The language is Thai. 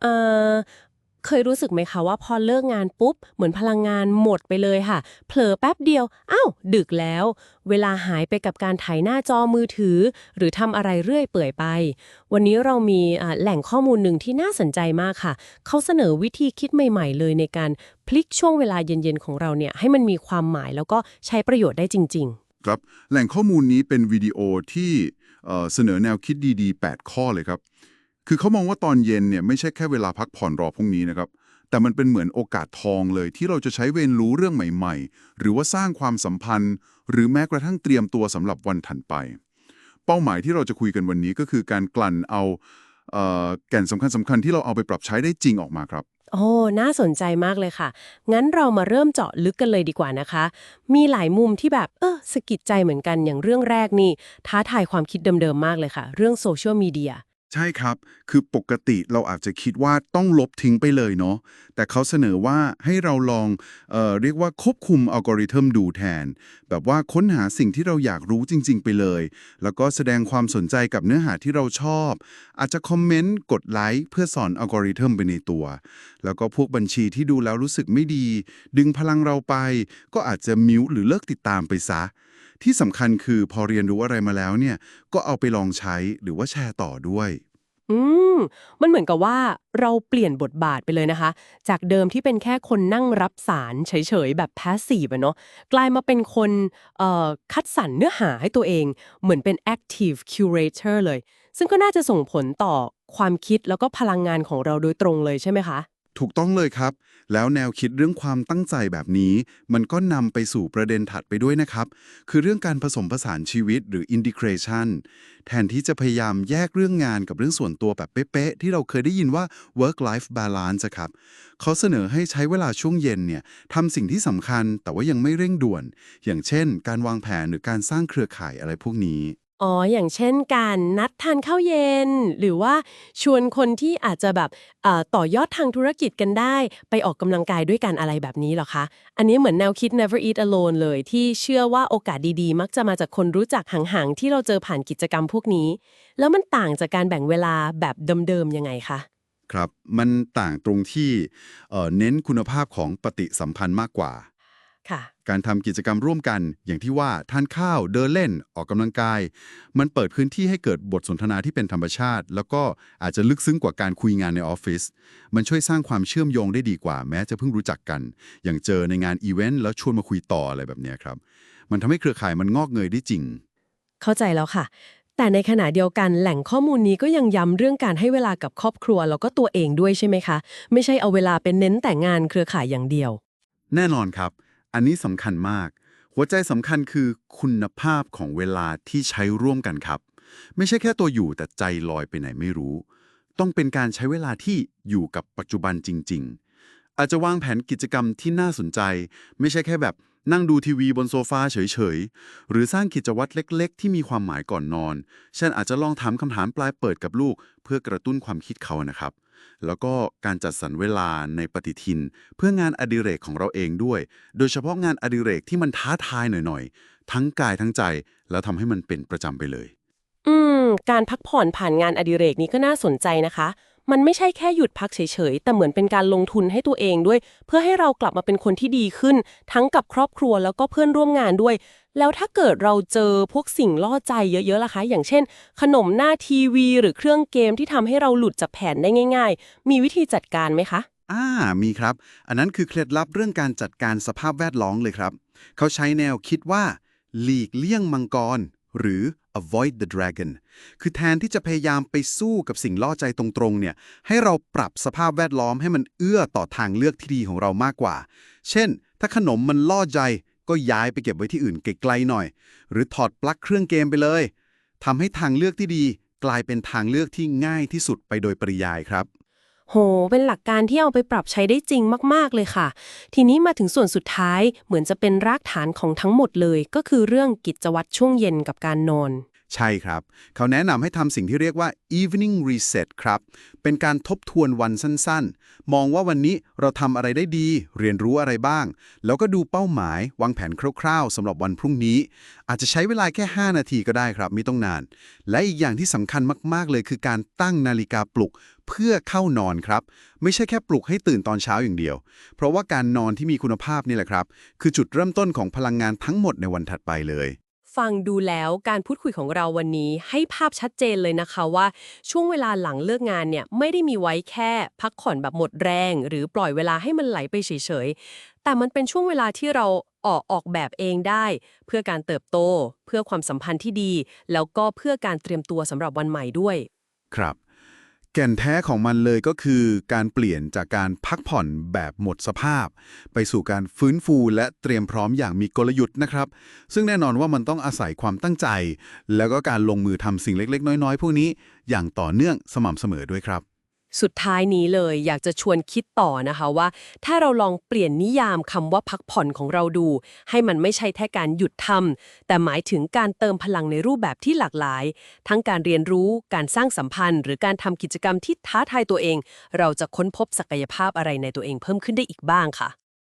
เอ่อเคยรู้สึกไหมคะว่าพอเลิกงานปุ๊บ เหมือนพลังงานหมดไปเลยค่ะ เผลอแป๊บเดียว อ้าว ดึกแล้ว เวลาหายไปกับการถ่ายหน้าจอมือถือ หรือทำอะไรเรื่อยเปื่อยไป วันนี้เรามีแหล่งข้อมูลหนึ่งที่น่าสนใจมากค่ะ เขาเสนอวิธีคิดใหม่ ๆ เลยในการพลิกช่วงเวลาเย็นๆของเราเนี่ยให้มันมีความหมายแล้วก็ใช้ประโยชน์ได้จริง ๆ ครับแหล่งข้อมูลนี้เป็นวิดีโอที่เเสนอแนวคิดดีๆ 8 ข้อเลยครับ คือเขามองว่าตอนเย็นเนี่ยไม่ใช่แค่เวลาพักผ่อนรอพรุ่งนี้นะครับ แต่มันเป็นเหมือนโอกาสทองเลย ที่เราจะใช้เรียนรู้เรื่องใหม่ ๆ หรือว่าสร้างความสัมพันธ์ หรือแม้กระทั่งเตรียมตัวสำหรับวันถัดไป เป้าหมายที่เราจะคุยกันวันนี้ก็คือการกลั่นเอาเออแก่นสำคัญสำคัญๆที่เราเอาไปปรับใช้ได้จริงออกมาครับโอ้ น่าสนใจมากเลยค่ะ งั้นเรามาเริ่มเจาะลึกกันเลยดีกว่านะคะ มีหลายมุมที่แบบ เออสะกิดใจเหมือนกันอย่างเรื่องแรกนี่ ท้าทายความคิดเดิมๆมากเลยค่ะ เรื่องโซเชียลมีเดีย ใช่ครับ คือปกติเราอาจจะคิดว่าต้องลบทิ้งไปเลยเนาะ แต่เขาเสนอว่าให้เราลองเออเรียกว่าควบคุมอัลกอริทึมดูแทน แบบว่าค้นหาสิ่งที่เราอยากรู้จริง ๆ ไปเลย แล้วก็แสดงความสนใจกับเนื้อหาที่เราชอบ อาจจะคอมเมนต์ กดไลค์เพื่อสอนอัลกอริทึมไปในตัว แล้วก็พวกบัญชีที่ดูแล้วรู้สึกไม่ดี ดึงพลังเราไป ก็อาจจะมิวหรือเลิกติดตามไปซะ ที่สำคัญคือพอเรียนรู้อะไรมาแล้วเนี่ย ก็เอาไปลองใช้หรือว่าแชร์ต่อด้วย อืม มันเหมือนกับว่าเราเปลี่ยนบทบาทไปเลยนะคะ จากเดิมที่เป็นแค่คนนั่งรับสารเฉยๆ แบบ passive อะเนาะกลายมาเป็นคนเอ่อคัดสรรเนื้อหาให้ตัวเอง เหมือนเป็น active curator เลย ซึ่งก็น่าจะส่งผลต่อความคิดแล้วก็พลังงานของเราโดยตรงเลยใช่ไหมคะ ถูกต้องเลยครับ แล้วแนวคิดเรื่องความตั้งใจแบบนี้ มันก็นำไปสู่ประเด็นถัดไปด้วยนะครับ คือเรื่องการผสมผสานชีวิตหรือ integration แทนที่จะพยายามแยกเรื่องงานกับเรื่องส่วนตัวแบบเป๊ะๆ ที่เราเคยได้ยินว่า work life balance ครับเขาเสนอให้ใช้เวลาช่วงเย็นเนี่ยทำสิ่งที่สำคัญแต่ว่ายังไม่เร่งด่วน อย่างเช่น การวางแผนหรือการสร้างเครือข่ายอะไรพวกนี้ อ๋อ อย่างเช่นการนัดทานข้าวเย็น หรือว่าชวนคนที่อาจจะแบบเอ่อต่อยอดทางธุรกิจกันได้ ไปออกกำลังกายด้วยกันอะไรแบบนี้เหรอคะ อันนี้เหมือนแนวคิด never eat alone เลย ที่เชื่อว่าโอกาสดีๆ มักจะมาจากคนรู้จักห่างๆ ที่เราเจอผ่านกิจกรรมพวกนี้ แล้วมันต่างจากการแบ่งเวลาแบบเดิมๆยังไงคะครับ มันต่างตรงที่เอ่อเน้นคุณภาพของปฏิสัมพันธ์มากกว่า ค่ะการทำกิจกรรมร่วมกัน อย่างที่ว่าทานข้าวเดินเล่นออกกำลังกาย มันเปิดพื้นที่ให้เกิดบทสนทนาที่เป็นธรรมชาติ แล้วก็อาจจะลึกซึ้งกว่าการคุยงานในออฟฟิศมันช่วยสร้างความเชื่อมโยงได้ดีกว่าแม้จะเพิ่งรู้จักกัน อย่างเจอในงานอีเวนต์แล้วชวนมาคุยต่ออะไรแบบเนี้ยครับ มันทำให้เครือข่ายมันงอกเงยได้จริง เข้าใจแล้วค่ะ แต่ในขณะเดียวกันแหล่งข้อมูลนี้ก็ยังย้ำเรื่องการให้เวลากับครอบครัวแล้วก็ตัวเองด้วยใช่ไหมคะ ไม่ใช่เอาเวลาเป็นเน้นแต่งานเครือข่ายอย่างเดียว แน่นอนครับ อันนี้สำคัญมาก หัวใจสำคัญคือคุณภาพของเวลาที่ใช้ร่วมกันครับ ไม่ใช่แค่ตัวอยู่แต่ใจลอยไปไหนไม่รู้ ต้องเป็นการใช้เวลาที่อยู่กับปัจจุบันจริง ๆ อาจจะวางแผนกิจกรรมที่น่าสนใจ ไม่ใช่แค่แบบนั่งดูทีวีบนโซฟาเฉยๆ หรือสร้างกิจวัตรเล็ก ๆ ที่มีความหมายก่อนนอน เช่นอาจจะลองถามคำถามปลายเปิดกับลูก เพื่อกระตุ้นความคิดเขานะครับ แล้วก็การจัดสรรเวลาในปฏิทิน เพื่องานอดิเรกของเราเองด้วย โดยเฉพาะงานอดิเรกที่มันท้าทายหน่อยๆ ทั้งกายทั้งใจ แล้วทำให้มันเป็นประจำไปเลย อืม การพักผ่อนผ่านงานอดิเรกนี้ก็น่าสนใจนะคะ มันไม่ใช่แค่หยุดพักเฉยๆ แต่เหมือนเป็นการลงทุนให้ตัวเองด้วย เพื่อให้เรากลับมาเป็นคนที่ดีขึ้น ทั้งกับครอบครัวแล้วก็เพื่อนร่วมงานด้วย แล้วถ้าเกิดเราเจอพวกสิ่งล่อใจเยอะๆล่ะคะ อย่างเช่น ขนมหน้าทีวี หรือเครื่องเกมที่ทำให้เราหลุดจากแผนได้ง่าย ๆ มีวิธีจัดการไหมคะอ่ามีครับ อันนั้นคือเคล็ดลับเรื่องการจัดการสภาพแวดล้อมเลยครับ เขาใช้แนวคิดว่า หลีกเลี่ยงมังกร หรือ avoid the dragon คือแทนที่จะพยายามไปสู้กับสิ่งล่อใจตรงๆ เนี่ย ให้เราปรับสภาพแวดล้อมให้มันเอื้อต่อทางเลือกที่ดีของเรามากกว่า เช่น ถ้าขนมมันล่อใจ ก็ย้ายไปเก็บไว้ที่อื่นไกลๆหน่อย หรือถอดปลั๊กเครื่องเกมไปเลย ทำให้ทางเลือกที่ดี กลายเป็นทางเลือกที่ง่ายที่สุดไปโดยปริยายครับ โห เป็นหลักการที่เอาไปปรับใช้ได้จริงมาก ๆ เลยค่ะ ทีนี้มาถึงส่วนสุดท้ายเหมือนจะเป็นรากฐานของทั้งหมดเลย ก็คือเรื่องกิจวัตรช่วงเย็นกับการนอน ใช่ครับ เขาแนะนำให้ทำสิ่งที่เรียกว่า evening reset ครับ เป็นการทบทวนวันสั้นๆ มองว่าวันนี้เราทำอะไรได้ดี เรียนรู้อะไรบ้าง แล้วก็ดูเป้าหมาย วางแผนคร่าวๆสำหรับวันพรุ่งนี้ อาจจะใช้เวลาแค่ 5 นาทีก็ได้ครับ ไม่ต้องนาน และอีกอย่างที่สำคัญมากๆ เลยคือการตั้งนาฬิกาปลุกเพื่อเข้านอนครับ ไม่ใช่แค่ปลุกให้ตื่นตอนเช้าอย่างเดียว เพราะว่าการนอนที่มีคุณภาพนี่แหละครับ คือจุดเริ่มต้นของพลังงานทั้งหมดในวันถัดไปเลย ฟังดูแล้วการพูดคุยของเราวันนี้ให้ภาพชัดเจนเลยนะคะว่า ช่วงเวลาหลังเลิกงานเนี่ยไม่ได้มีไว้แค่พักผ่อนแบบหมดแรง หรือปล่อยเวลาให้มันไหลไปเฉยๆ แต่มันเป็นช่วงเวลาที่เราออกออกแบบเองได้ เพื่อการเติบโต เพื่อความสัมพันธ์ที่ดี แล้วก็เพื่อการเตรียมตัวสำหรับวันใหม่ด้วย ครับ แก่นแท้ของมันเลยก็คือการเปลี่ยนจากการพักผ่อนแบบหมดสภาพ ไปสู่การฟื้นฟูและเตรียมพร้อมอย่างมีกลยุทธ์นะครับ ซึ่งแน่นอนว่ามันต้องอาศัยความตั้งใจ แล้วก็การลงมือทำสิ่งเล็กๆ น้อยๆ พวกนี้ อย่างต่อเนื่องสม่ำเสมอด้วยครับ สุดท้ายนี้เลยอยากจะชวนคิดต่อนะคะว่า ถ้าเราลองเปลี่ยนนิยามคำว่าพักผ่อนของเราดู ให้มันไม่ใช่แค่การหยุดทำแต่หมายถึงการเติมพลังในรูปแบบที่หลากหลาย ทั้งการเรียนรู้การสร้างสัมพันธ์ หรือการทำกิจกรรมที่ท้าทายตัวเอง เราจะค้นพบศักยภาพอะไรในตัวเองเพิ่มขึ้นได้อีกบ้างค่ะ